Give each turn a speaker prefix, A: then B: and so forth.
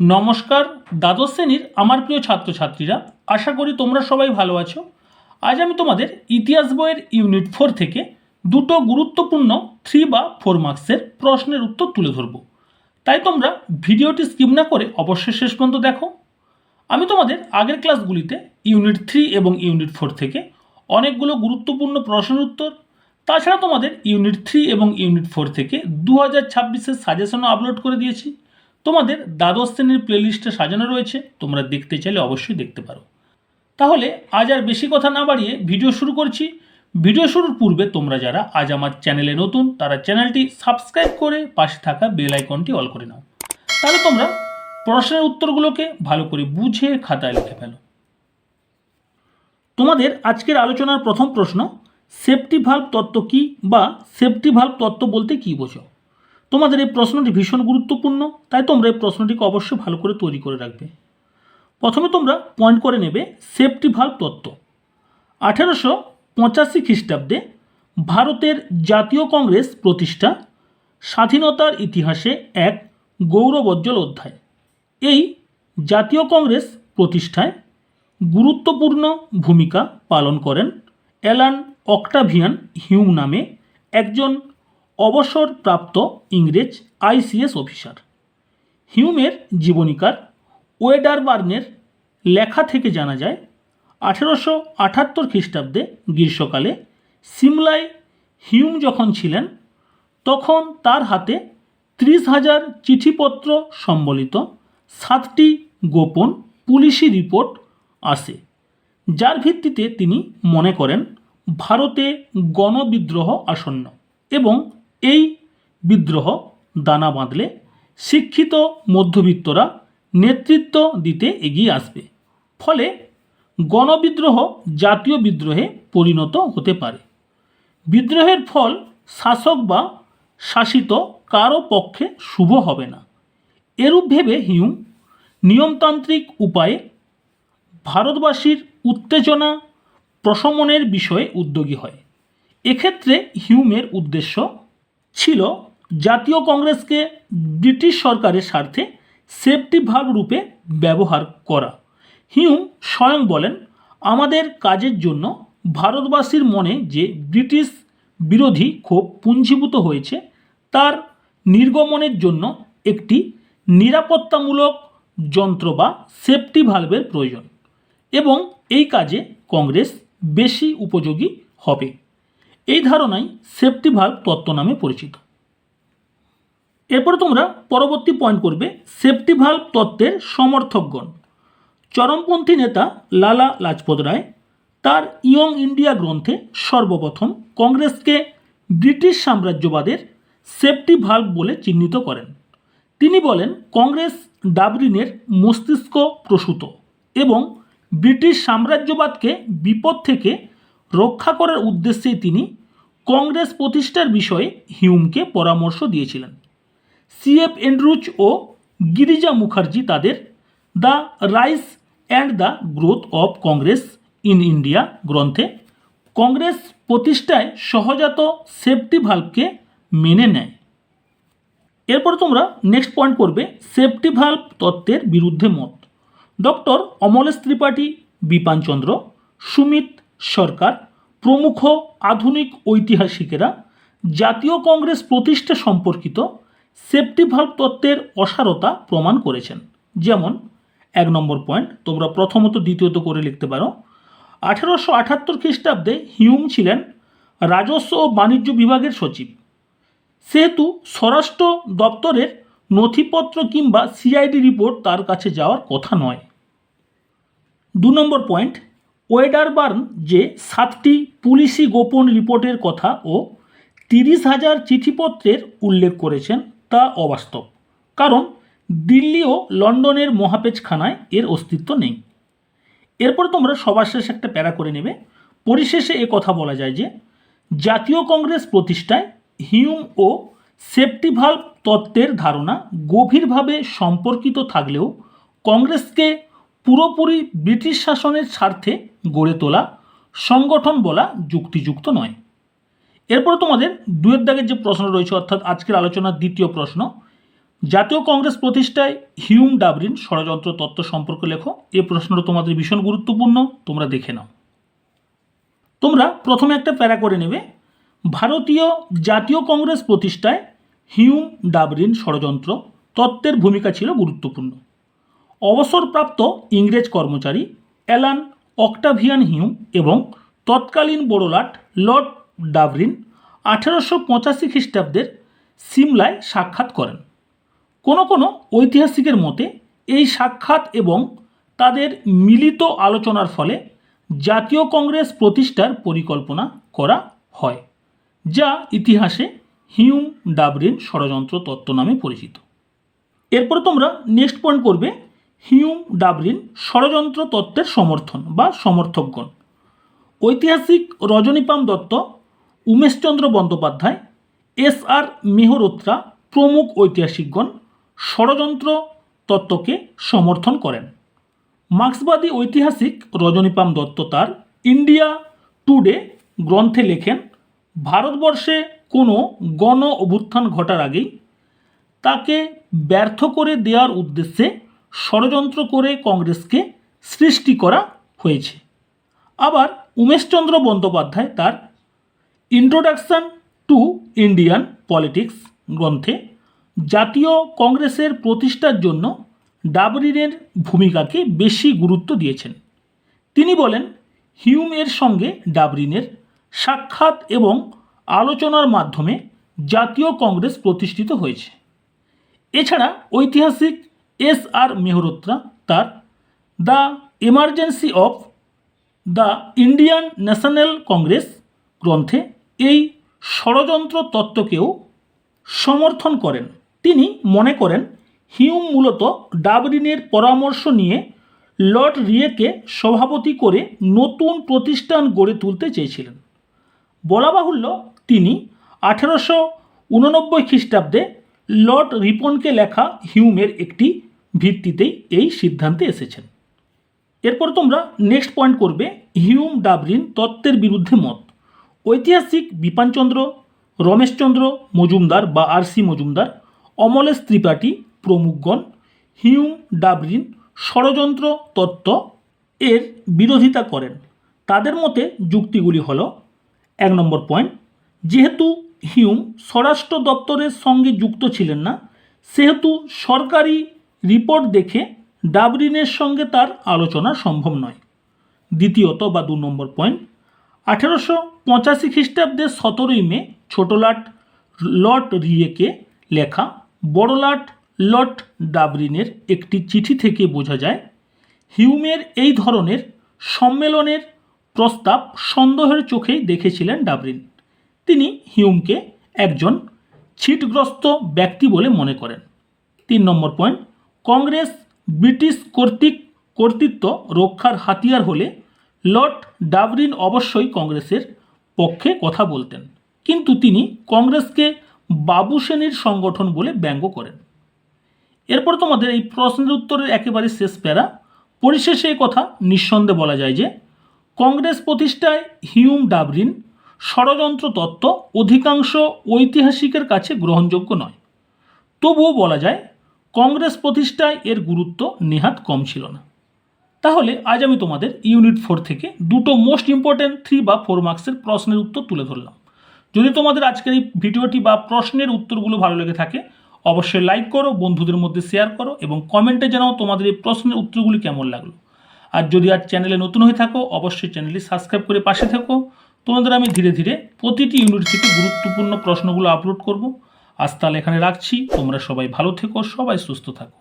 A: নমস্কার, দ্বাদশ শ্রেণির আমার প্রিয় ছাত্রছাত্রীরা, আশা করি তোমরা সবাই ভালো আছো। আজ আমি তোমাদের ইতিহাস বইয়ের ইউনিট ফোর থেকে দুটো গুরুত্বপূর্ণ থ্রি বা ফোর মার্কসের প্রশ্নের উত্তর তুলে ধরব। তাই তোমরা ভিডিওটি স্কিপ না করে অবশ্যই শেষ পর্যন্ত দেখো। আমি তোমাদের আগের ক্লাসগুলিতে ইউনিট থ্রি এবং ইউনিট ফোর থেকে অনেকগুলো গুরুত্বপূর্ণ প্রশ্নের উত্তর, তাছাড়া তোমাদের ইউনিট থ্রি এবং ইউনিট ফোর থেকে দু হাজার ছাব্বিশের সাজেশনও আপলোড করে দিয়েছি। তোমাদের দ্বাদশ শ্রেণির প্লেলিস্টে সাজানো রয়েছে, তোমরা দেখতে চাইলে অবশ্যই দেখতে পারো। তাহলে আজ আর বেশি কথা না বাড়িয়ে ভিডিও শুরু করছি। ভিডিও শুরুর পূর্বে তোমরা যারা আজ আমার চ্যানেলে নতুন, তারা চ্যানেলটি সাবস্ক্রাইব করে পাশে থাকা বেল আইকনটি অল করে নাও। তাহলে তোমরা প্রশ্নের উত্তরগুলোকে ভালো করে বুঝে খাতায় লিখে ফেলো। তোমাদের আজকের আলোচনার প্রথম প্রশ্ন সেফটি ভাল্ব তত্ত্ব কী বা সেফটি ভাল্ব তত্ত্ব বলতে কী বোঝো? তোমাদের এই প্রশ্নটি ভীষণ গুরুত্বপূর্ণ, তাই তোমরা এই প্রশ্নটিকে অবশ্যই ভালো করে তৈরি করে রাখবে। প্রথমে তোমরা পয়েন্ট করে নেবে সেফটি ভাল্ব তত্ত্ব। আঠেরোশো পঁচাশি খ্রিস্টাব্দে ভারতের জাতীয় কংগ্রেস প্রতিষ্ঠা, স্বাধীনতার ইতিহাসে এক গৌরবোজ্জ্বল অধ্যায়। এই জাতীয় কংগ্রেস প্রতিষ্ঠায় গুরুত্বপূর্ণ ভূমিকা পালন করেন অ্যালান অক্টাভিয়ান হিউম নামে একজন অবসরপ্রাপ্ত ইংরেজ আইসিএস অফিসার। হিউমের জীবনীকার ওয়েডারবার্নের লেখা থেকে জানা যায়, আঠেরোশো আটাত্তর খ্রিস্টাব্দে গ্রীষ্মকালে সিমলায় হিউম যখন ছিলেন, তখন তার হাতে ত্রিশ হাজার চিঠিপত্র সম্বলিত সাতটি গোপন পুলিশি রিপোর্ট আসে যার ভিত্তিতে তিনি মনে করেন, ভারতে গণবিদ্রোহ আসন্ন এবং এই বিদ্রোহ দানা বাঁধলে শিক্ষিত মধ্যবিত্তরা নেতৃত্ব দিতে এগিয়ে আসবে। ফলে গণবিদ্রোহ জাতীয় বিদ্রোহে পরিণত হতে পারে। বিদ্রোহের ফল শাসক বা শাসিত কারও পক্ষে শুভ হবে না। এরূপ ভেবে হিউম নিয়মতান্ত্রিক উপায়ে ভারতবাসীর উত্তেজনা প্রশমনের বিষয়ে উদ্যোগী হয়। এক্ষেত্রে হিউমের উদ্দেশ্য ছিল জাতীয় কংগ্রেসকে ব্রিটিশ সরকারের স্বার্থে সেফটি ভাল্ব রূপে ব্যবহার করা। হিউম স্বয়ং বলেন, আমাদের কাজের জন্য ভারতবাসীর মনে যে ব্রিটিশ বিরোধী ক্ষোভ পুঞ্জীভূত হয়েছে, তার নির্গমনের জন্য একটি নিরাপত্তামূলক যন্ত্র বা সেফটি ভালভের প্রয়োজন এবং এই কাজে কংগ্রেস বেশি উপযোগী হবে। এই ধারণাই সেফটি ভাল্ব তত্ত্ব নামে পরিচিত। এরপরে তোমরা পরবর্তী পয়েন্ট করবে সেফটি ভাল্ব তত্ত্বের সমর্থকগণ। চরমপন্থী নেতা লালা লাজপত রায় তার ইয়ং ইন্ডিয়া গ্রন্থে সর্বপ্রথম কংগ্রেসকে ব্রিটিশ সাম্রাজ্যবাদের সেফটি ভাল্ব বলে চিহ্নিত করেন। তিনি বলেন, কংগ্রেস ডাবরিনের মস্তিষ্ক প্রসূত এবং ব্রিটিশ সাম্রাজ্যবাদকে বিপদ থেকে রক্ষা করার উদ্দেশ্যেই তিনি কংগ্রেস প্রতিষ্ঠার বিষয়ে হিউমকে পরামর্শ দিয়েছিলেন। সিএফ এন্ড্রুজ ও গিরিজা মুখার্জি তাদের the rise and the growth of Congress in India গ্রন্থে কংগ্রেস প্রতিষ্ঠায় সহজাত সেফটি ভাল্বকে মেনে নেয়। এরপর তোমরা নেক্সট পয়েন্ট করবে সেফটি ভাল্ব তত্ত্বের বিরুদ্ধে মত। ডক্টর অমলেশ ত্রিপাঠী বিপানচন্দ্র সুমিত সরকার প্রমুখ আধুনিক ঐতিহাসিকেরা জাতীয় কংগ্রেস প্রতিষ্ঠা সম্পর্কিত সেফটি ভাল্ব তত্ত্বের অসারতা প্রমাণ করেছেন। যেমন, এক নম্বর পয়েন্ট, তোমরা প্রথমত দ্বিতীয়ত করে লিখতে পারো, আঠেরোশো আটাত্তর খ্রিস্টাব্দে হিউম ছিলেন রাজস্ব ও বাণিজ্য বিভাগের সচিব। সেহেতু স্বরাষ্ট্র দপ্তরের নথিপত্র কিংবা সিআইডি রিপোর্ট তার কাছে যাওয়ার কথা নয়। দু নম্বর পয়েন্ট ওয়েডারবার্ন যে সাতটি পুলিশি গোপন রিপোর্টের কথা ও তিরিশ হাজার চিঠিপত্রের উল্লেখ করেছেন তা অবাস্তব। কারণ দিল্লি ও লন্ডনের মহাপেজখানায় এর অস্তিত্ব নেই। এরপর তোমরা সবার শেষে একটা প্যারা করে নেবে। পরিশেষে এ কথা বলা যায় যে, জাতীয় কংগ্রেস প্রতিষ্ঠায় হিউম ও সেফটি ভাল্ব তত্ত্বের ধারণা গভীরভাবে সম্পর্কিত থাকলেও কংগ্রেসকে পুরোপুরি ব্রিটিশ শাসনের স্বার্থে গড়ে তোলা সংগঠন বলা যুক্তিযুক্ত নয়। এরপর তোমাদের দুয়ের দাগের যে প্রশ্ন রয়েছে, অর্থাৎ আজকের আলোচনার দ্বিতীয় প্রশ্ন, জাতীয় কংগ্রেস প্রতিষ্ঠায় হিউম ডাবরিন ষড়যন্ত্র তত্ত্ব সম্পর্কে লেখো। এ প্রশ্নটা তোমাদের ভীষণ গুরুত্বপূর্ণ, তোমরা দেখে নাও। তোমরা প্রথমে একটা প্যারা করে নেবে। ভারতীয় জাতীয় কংগ্রেস প্রতিষ্ঠায় হিউম ডাবরিন ষড়যন্ত্র তত্ত্বের ভূমিকা ছিল গুরুত্বপূর্ণ। অবসরপ্রাপ্ত ইংরেজ কর্মচারী অ্যালান অক্টাভিয়ান হিউম এবং তৎকালীন বড়লাট লর্ড ডাবরিন আঠেরোশো পঁচাশি খ্রিস্টাব্দের সিমলায় সাক্ষাৎ করেন। কোনো কোনো ঐতিহাসিকের মতে, এই সাক্ষাৎ এবং তাদের মিলিত আলোচনার ফলে জাতীয় কংগ্রেস প্রতিষ্ঠার পরিকল্পনা করা হয়, যা ইতিহাসে হিউম ডাবরিন ষড়যন্ত্র তত্ত্ব নামে পরিচিত। এরপর তোমরা নেক্সট পয়েন্ট করবে হিউম ডাবরিন ষড়যন্ত্র তত্ত্বের সমর্থন বা সমর্থকগণ। ঐতিহাসিক রজনীপাম দত্ত, উমেশচন্দ্র বন্দ্যোপাধ্যায়, এস আর মেহরোত্রা প্রমুখ ঐতিহাসিকগণ ষড়যন্ত্র তত্ত্বকে সমর্থন করেন। মার্ক্সবাদী ঐতিহাসিক রজনীপাম দত্ত তার ইন্ডিয়া টুডে গ্রন্থে লেখেন, ভারতবর্ষে কোনো গণ অভ্যুত্থান ঘটার আগেই তাকে ব্যর্থ করে দেওয়ার উদ্দেশ্যে ষড়যন্ত্র করে কংগ্রেসকে সৃষ্টি করা হয়েছে। আবার উমেশচন্দ্র বন্দ্যোপাধ্যায় তার ইন্ট্রোডাকশন টু ইন্ডিয়ান পলিটিক্স গ্রন্থে জাতীয় কংগ্রেসের প্রতিষ্ঠার জন্য ডাবরিনের ভূমিকাকে বেশি গুরুত্ব দিয়েছেন। তিনি বলেন হিউমের সঙ্গে ডাবরিনের সাক্ষাৎ এবং আলোচনার মাধ্যমে জাতীয় কংগ্রেস প্রতিষ্ঠিত হয়েছে। এছাড়া ঐতিহাসিক এস আর মেহরোত্রা তার the emergency of the Indian National Congress গ্রন্থে এই ষড়যন্ত্র তত্ত্বকেও সমর্থন করেন। তিনি মনে করেন, হিউম মূলত ডাবরিনের পরামর্শ নিয়ে লর্ড রিয়েকে সভাপতি করে নতুন প্রতিষ্ঠান গড়ে তুলতে চেয়েছিলেন। বলা বাহুল্য, তিনি আঠেরোশো উননব্বই খ্রিস্টাব্দে লর্ড রিপনকে লেখা হিউমের একটি ভিত্তিতেই এই সিদ্ধান্তে এসেছেন। এরপর তোমরা নেক্সট পয়েন্ট করবে হিউম ডাবরিন তত্ত্বের বিরুদ্ধে মত। ঐতিহাসিক বিপানচন্দ্র রমেশচন্দ্র মজুমদার বা আর সি মজুমদার, অমলেশ ত্রিপাঠী প্রমুখগণ হিউম ডাবরিন ষড়যন্ত্র তত্ত্ব এর বিরোধিতা করেন। তাদের মতে যুক্তিগুলি হল, এক নম্বর পয়েন্ট যেহেতু হিউম স্বরাষ্ট্র দপ্তরের সঙ্গে যুক্ত ছিলেন না, সেহেতু সরকারি রিপোর্ট দেখে ডাবরিনের সঙ্গে তার আলোচনা সম্ভব নয়। দ্বিতীয়ত বা দু নম্বর পয়েন্ট, আঠেরোশো পঁচাশি খ্রিস্টাব্দের সতেরোই মে ছোটলাট লর্ড রিয়েকে লেখা বড়লাট লট ডাবরিনের একটি চিঠি থেকে বোঝা যায়, হিউমের এই ধরনের সম্মেলনের প্রস্তাব সন্দেহের চোখেই দেখেছিলেন ডাবরিন। তিনি হিউমকে একজন ছিটগ্রস্ত ব্যক্তি বলে মনে করেন। তিন নম্বর পয়েন্ট কংগ্রেস ব্রিটিশ কর্তৃক, কর্তৃত্ব রক্ষার হাতিয়ার হলে লর্ড ডাবরিন অবশ্যই কংগ্রেসের পক্ষে কথা বলতেন। কিন্তু তিনি কংগ্রেসকে বাবু শ্রেণির সংগঠন বলে ব্যঙ্গ করেন। এরপর তোমাদের এই প্রশ্নের উত্তরের একেবারে শেষ প্যারা। পরিশেষে কথা নিঃসন্দেহে বলা যায় যে, কংগ্রেস প্রতিষ্ঠায় হিউম ডাবরিন ষড়যন্ত্র তত্ত্ব অধিকাংশ ঐতিহাসিকের কাছে গ্রহণযোগ্য নয়। তবুও বলা যায় কংগ্রেস প্রতিষ্ঠায় এর গুরুত্ব নেহাত কম ছিল না। তাহলে আজ আমি তোমাদের ইউনিট ফোর থেকে দুটো মোস্ট ইম্পর্ট্যান্ট থ্রি বা ফোর মার্কসের প্রশ্নের উত্তর তুলে ধরলাম। যদি তোমাদের আজকের এই ভিডিওটি বা প্রশ্নের উত্তরগুলো ভালো লেগে থাকে, অবশ্যই লাইক করো, বন্ধুদের মধ্যে শেয়ার করো এবং কমেন্টে জানাও তোমাদের এই প্রশ্নের উত্তরগুলি কেমন লাগল। আর যদি আজ চ্যানেলে নতুন হয়ে থাকো, অবশ্যই চ্যানেলটি সাবস্ক্রাইব করে পাশে থেকো। তোমাদের আমি ধীরে ধীরে প্রতিটি ইউনিট থেকে গুরুত্বপূর্ণ প্রশ্নগুলো আপলোড করব। আজ তাহলে এখানে রাখছি। তোমরা সবাই ভালো থেকো সবাই সুস্থ থাকো।